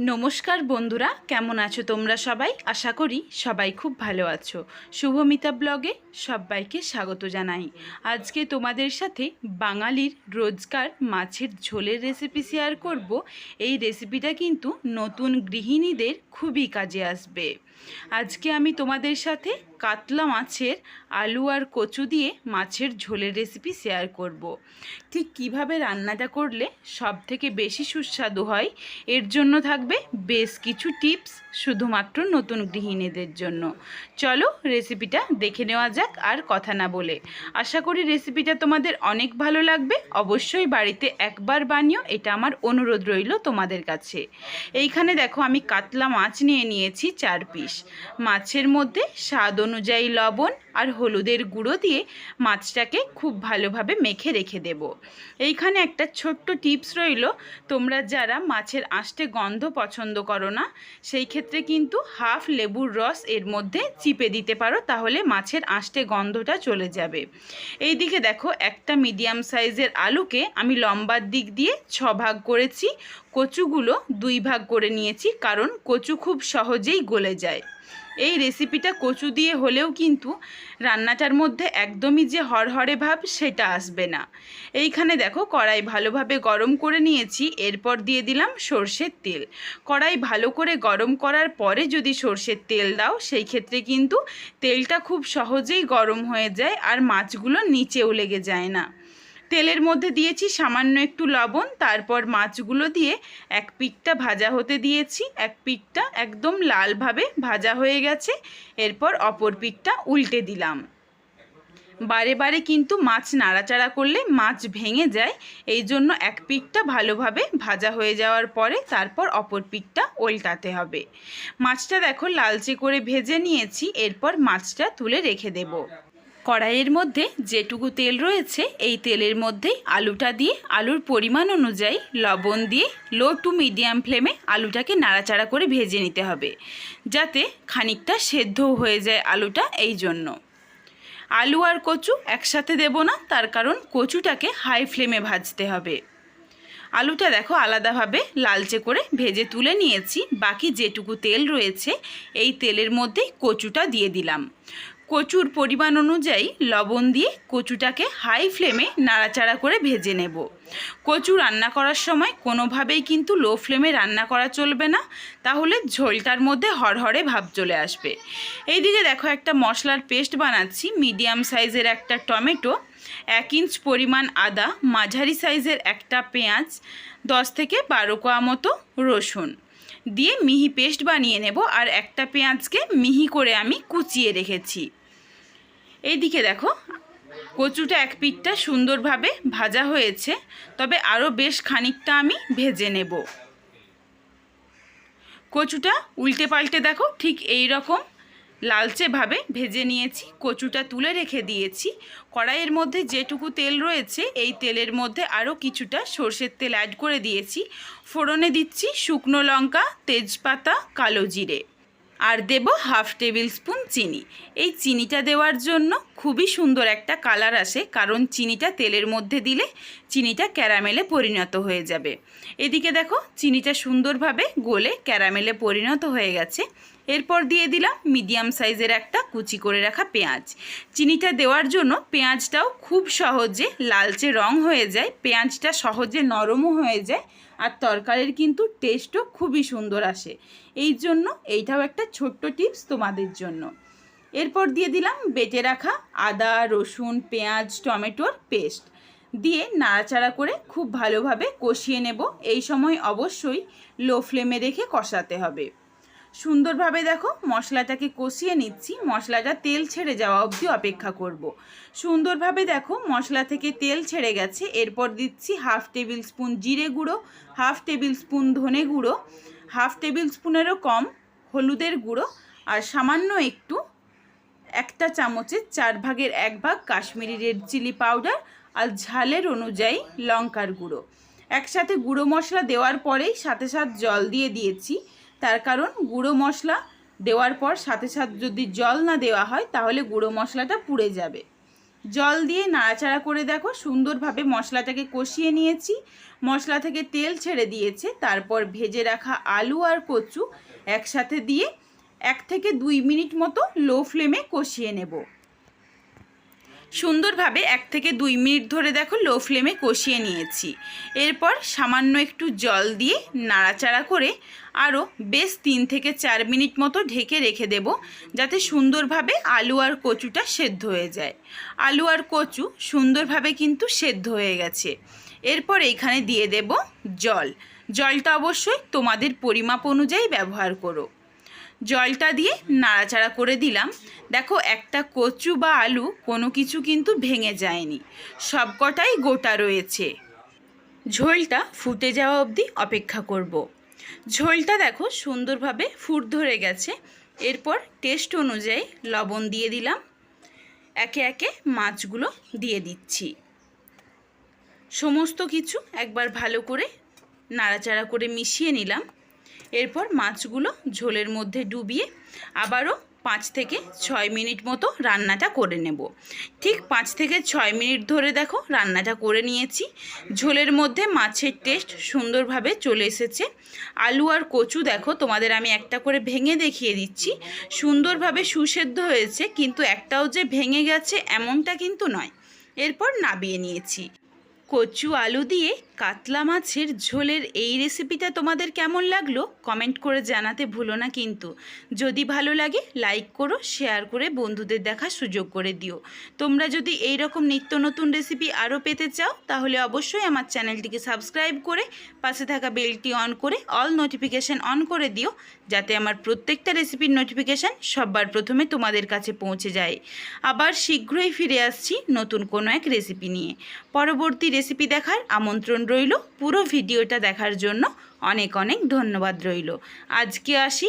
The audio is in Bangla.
নমস্কার বন্ধুরা, কেমন আছো তোমরা সবাই? আশা করি সবাই খুব ভালো আছো। শুভমিতা ব্লগে সবাইকে স্বাগত জানাই। আজকে তোমাদের সাথে বাঙালির রোজকার মাছের ঝোলের রেসিপি শেয়ার করব। এই রেসিপিটা কিন্তু নতুন গৃহিণীদের খুবই কাজে আসবে। আজকে আমি তোমাদের সাথে কাতলা মাছের আলু আর কচু দিয়ে মাছের ঝোলের রেসিপি শেয়ার করব। ঠিক কীভাবে রান্নাটা করলে সব থেকে বেশি সুস্বাদু হয়, এর জন্য থাকবে বেশ কিছু টিপস শুধুমাত্র নতুন গৃহিণীদের জন্য। চলো রেসিপিটা দেখে নেওয়া যাক আর কথা না বলে। আশা করি রেসিপিটা তোমাদের অনেক ভালো লাগবে, অবশ্যই বাড়িতে একবার বানিও, এটা আমার অনুরোধ রইল তোমাদের কাছে। এইখানে দেখো আমি কাতলা মাছ নিয়ে নিয়েছি চার পিস মাছের মধ্যে স্বাদ অনুযায়ী লবণ আর হলুদের গুঁড়ো দিয়ে মাছটাকে খুব ভালোভাবে মেখে রেখে দেব। এইখানে একটা ছোট্ট টিপস রইল, তোমরা যারা মাছের আঁশটে গন্ধ পছন্দ করো না, সেই ক্ষেত্রে কিন্তু হাফ লেবুর রস এর মধ্যে চিপে দিতে পারো, তাহলে মাছের আঁশটে গন্ধটা চলে যাবে। এইদিকে দেখো, একটা মিডিয়াম সাইজের আলুকে আমি লম্বার দিক দিয়ে ছ ভাগ করেছি, কচুগুলো দুই ভাগ করে নিয়েছি, কারণ কচু খুব সহজেই গলে যায়। এই রেসিপিটা কচু দিয়ে হলেও কিন্তু রান্নাটার মধ্যে একদমই যে হরহরে ভাব সেটা আসবে না। এইখানে দেখো কড়াই ভালোভাবে গরম করে নিয়েছি, এরপর দিয়ে দিলাম সর্ষের তেল। কড়াই ভালো করে গরম করার পরে যদি সর্ষের তেল দাও, সেই ক্ষেত্রে কিন্তু তেলটা খুব সহজেই গরম হয়ে যায় আর মাছগুলো নিচেও লেগে যায় না। তেলের মধ্যে দিয়েছি সামান্য একটু লবণ, তারপর মাছগুলো দিয়ে এক পিঠটা ভাজা হতে দিয়েছি। এক পিঠটা একদম লালভাবে ভাজা হয়ে গেছে। এরপর অপর পিঠটা উল্টে দিলাম। বারে বারে কিন্তু মাছ নাড়াচাড়া করলে মাছ ভেঙে যায়। এই জন্য এক পিঠটা ভালোভাবে ভাজা হয়ে যাওয়ার পরে তারপর অপর পিঠটা উল্টাতে হবে। মাছটা দেখো লালচে করে ভেজে নিয়েছি। এরপর মাছটা তুলে রেখে দেবো। কড়াইয়ের মধ্যে যেটুকু তেল রয়েছে, এই তেলের মধ্যেই আলুটা দিয়ে, আলুর পরিমাণ অনুযায়ী লবণ দিয়ে লো টু মিডিয়াম ফ্লেমে আলুটাকে নাড়াচাড়া করে ভেজে নিতে হবে, যাতে খানিকটা সেদ্ধও হয়ে যায় আলুটা এই জন্য। আলু আর কচু একসাথে দেব না, তার কারণ কচুটাকে হাই ফ্লেমে ভাজতে হবে। আলুটা দেখো আলাদাভাবে লালচে করে ভেজে তুলে নিয়েছি, বাকি যেটুকু তেল রয়েছে, এই তেলের মধ্যেই কচুটা দিয়ে দিলাম। কচুর পরিমাণ অনুযায়ী লবণ দিয়ে কচুটাকে হাই ফ্লেমে নাড়াচাড়া করে ভেজে নেব। কচু রান্না করার সময় কোনোভাবেই কিন্তু লো ফ্লেমে রান্না করা চলবে না, তাহলে ঝোলটার মধ্যে হরহরে ভাব চলে আসবে। এইদিকে দেখো একটা মশলার পেস্ট বানাচ্ছি মিডিয়াম সাইজের একটা টমেটো, এক ইঞ্চ পরিমাণ আদা, মাঝারি সাইজের একটা পেঁয়াজ, দশ থেকে বারো কোয়া মতো রসুন দিয়ে মিহি পেস্ট বানিয়ে নেব, আর একটা পেঁয়াজকে মিহি করে আমি কুচিয়ে রেখেছি। এইদিকে দেখো, কচুটা এক পিঠটা সুন্দরভাবে ভাজা হয়েছে, তবে আরও বেশ খানিকটা আমি ভেজে নেব। কচুটা উল্টে পাল্টে দেখো, ঠিক এই রকম লালচেভাবে ভেজে নিয়েছি, কচুটা তুলে রেখে দিয়েছি। কড়াইয়ের মধ্যে যেটুকু তেল রয়েছে, এই তেলের মধ্যে আরও কিছুটা সর্ষের তেল অ্যাড করে দিয়েছি। ফোড়নে দিচ্ছি শুকনো লঙ্কা, তেজপাতা, কালো জিরে। আর দেব হাফ টেবিল স্পুন চিনি। এই চিনিটা দেওয়ার জন্য খুবই সুন্দর একটা কালার আসে, কারণ চিনিটা তেলের মধ্যে দিলে চিনিটা ক্যারামেলে পরিণত হয়ে যাবে। এদিকে দেখো, চিনিটা সুন্দরভাবে গলে ক্যারামেলে পরিণত হয়ে গেছে। এরপর দিয়ে দিলাম মিডিয়াম সাইজের একটা কুচি করে রাখা পেঁয়াজ। চিনিটা দেওয়ার জন্য পেঁয়াজটাও খুব সহজে লালচে রং হয়ে যায়, পেঁয়াজটা সহজে নরমও হয়ে যায় আর তরকারির কিন্তু টেস্টও খুবই সুন্দর আসে। এই জন্য এইটাও একটা ছোট্ট টিপস তোমাদের জন্য। এরপর দিয়ে দিলাম বেটে রাখা আদা, রসুন, পেঁয়াজ, টমেটোর পেস্ট। দিয়ে নাড়াচাড়া করে খুব ভালোভাবে কষিয়ে নেব। এই সময় অবশ্যই লো ফ্লেমে রেখে কষাতে হবে। সুন্দরভাবে দেখো মশলাটাকে কষিয়ে নিচ্ছি। মশলাটা তেল ছেড়ে যাওয়া অবধি অপেক্ষা করব। সুন্দরভাবে দেখো মশলা থেকে তেল ছেড়ে গেছে। এরপর দিচ্ছি হাফ টেবিল স্পুন জিরে গুঁড়ো, হাফ টেবিল স্পুন ধনে গুঁড়ো, হাফ টেবিল স্পুনেরও কম হলুদের গুঁড়ো আর সামান্য একটু একটা চামচের চার ভাগের এক ভাগ কাশ্মীরি রেড চিলি পাউডার আর ঝালের অনুযায়ী লঙ্কার গুঁড়ো। একসাথে গুঁড়ো মশলা দেওয়ার পরেই সাথে সাথে জল দিয়ে দিয়েছি। তার কারণ গুঁড়ো মশলা দেওয়ার পর সাথে সাথে যদি জল না দেওয়া হয়, তাহলে গুঁড়ো মশলাটা পুড়ে যাবে। জল দিয়ে নাড়াচাড়া করে দেখো, সুন্দরভাবে মশলাটাকে কষিয়ে নিয়েছি। মশলা থেকে তেল ছেড়ে দিয়েছে। তারপর ভেজে রাখা আলু আর কচু একসাথে দিয়ে এক থেকে দুই মিনিট মতো লো ফ্লেমে কষিয়ে নেব। সুন্দরভাবে এক থেকে দুই মিনিট ধরে দেখো লো ফ্লেমে কষিয়ে নিয়েছি। এরপর সামান্য একটু জল দিয়ে নাড়াচাড়া করে আরও বেশ তিন থেকে চার মিনিট মতো ঢেকে রেখে দেব, যাতে সুন্দরভাবে আলু আর কচুটা সেদ্ধ হয়ে যায়। আলু আর কচু সুন্দরভাবে কিন্তু সেদ্ধ হয়ে গেছে। এরপর এইখানে দিয়ে দেব জল। জলটা অবশ্যই তোমাদের পরিমাপ অনুযায়ী ব্যবহার করো। জলটা দিয়ে নাড়াচাড়া করে দিলাম। দেখো, একটা কচু বা আলু কোনো কিছু কিন্তু ভেঙে যায়নি। সবকটাই গোটা রয়েছে। ঝোলটা ফুটে যাওয়া অবধি অপেক্ষা করব। ঝোলটা দেখো সুন্দরভাবে ফুট ধরে গেছে। এরপর টেস্ট অনুযায়ী লবণ দিয়ে দিলাম। একে একে মাছগুলো দিয়ে দিচ্ছি। সমস্ত কিছু একবার ভালো করে নাড়াচাড়া করে মিশিয়ে নিলাম। এরপর মাছগুলো ঝোলের মধ্যে ডুবিয়ে আবারও পাঁচ থেকে ছয় মিনিট মতো রান্নাটা করে নেব। ঠিক পাঁচ থেকে ছয় মিনিট ধরে দেখো রান্নাটা করে নিয়েছি। ঝোলের মধ্যে মাছের টেস্ট সুন্দরভাবে চলে এসেছে। আলু আর কচু দেখো তোমাদের আমি একটা করে ভেঙে দেখিয়ে দিচ্ছি। সুন্দরভাবে সুসেদ্ধ হয়েছে, কিন্তু একটাও যে ভেঙে গেছে এমনটা কিন্তু নয়। এরপর নাবিয়ে নিয়েছি। কচু আলু দিয়ে কাতলা মাছের ঝোলের এই রেসিপিটা তোমাদের কেমন লাগল? কমেন্ট করে জানাতে ভুলো না কিন্তু। যদি ভালো লাগে লাইক করো শেয়ার করে বন্ধুদের দেখার সুযোগ করে দিও। তোমরা যদি এই রকম নিত্য নতুন রেসিপি আরও পেতে চাও, তাহলে অবশ্যই আমার চ্যানেলটিকে সাবস্ক্রাইব করে পাশে থাকা বেলটি অন করে অল নোটিফিকেশান অন করে দিও, যাতে আমার প্রত্যেকটা রেসিপির নোটিফিকেশান সবার প্রথমে তোমাদের কাছে পৌঁছে যায়। আবার শীঘ্রই ফিরে আসছি নতুন কোনো এক রেসিপি নিয়ে। পরবর্তী রেসিপি দেখার আমন্ত্রণ রইল। পুরো ভিডিওটা দেখার জন্য অনেক অনেক ধন্যবাদ রইল। আজকে আসি